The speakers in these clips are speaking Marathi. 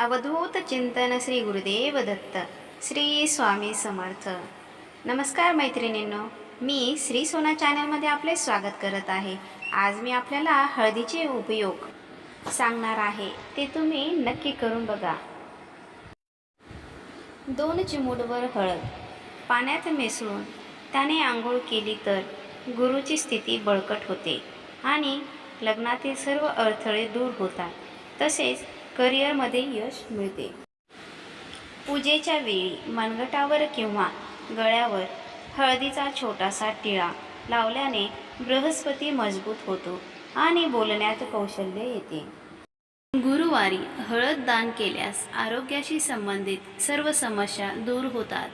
अवधूत चिंतन श्री गुरुदेव दत्त श्री स्वामी समर्थ. नमस्कार मैत्रिणींनो मी श्री सोना चॅनलमध्ये आपले स्वागत करत आहे. आज मी आपल्याला हळदीचे उपयोग सांगणार आहे ते तुम्ही नक्की करून बघा. दोन चिमूटवर हळद पाण्यात मिसळून त्याने आंघोळ केली तर गुरुची स्थिती बळकट होते आणि लग्नातील सर्व अडथळे दूर होतात. तसेच करिअरमध्ये यश मिळते. पूजेच्या वेळी मनगटावर किंवा गळ्यावर हळदीचा छोटासा टिळा लावल्याने बृहस्पती मजबूत होतो आणि बोलण्यात कौशल्य येते. गुरुवारी हळद दान केल्यास आरोग्याशी संबंधित सर्व समस्या दूर होतात.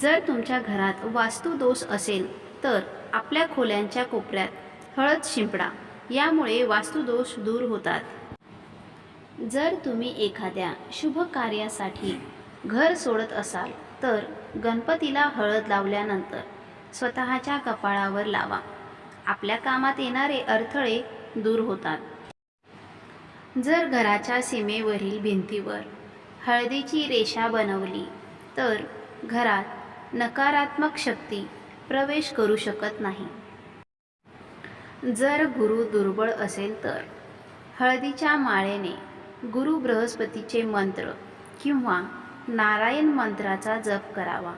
जर तुमच्या घरात वास्तुदोष असेल तर आपल्या खोल्यांच्या कोपऱ्यात हळद शिंपडा. यामुळे वास्तुदोष दूर होतात. जर तुम्ही एखाद्या शुभ कार्यासाठी घर सोडत असाल तर गणपतीला हळद लावल्यानंतर स्वतःच्या कपाळावर लावा. आपल्या कामात येणारे अडथळे दूर होतात. जर घराच्या सीमेवरील भिंतीवर हळदीची रेषा बनवली तर घरात नकारात्मक शक्ती प्रवेश करू शकत नाही. जर गुरु दुर्बळ असेल तर हळदीच्या माळेने गुरु बृहस्पतीचे मंत्र किंवा नारायण मंत्राचा जप करावा.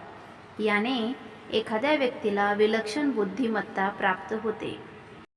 याने एखाद्या व्यक्तीला विलक्षण बुद्धिमत्ता प्राप्त होते.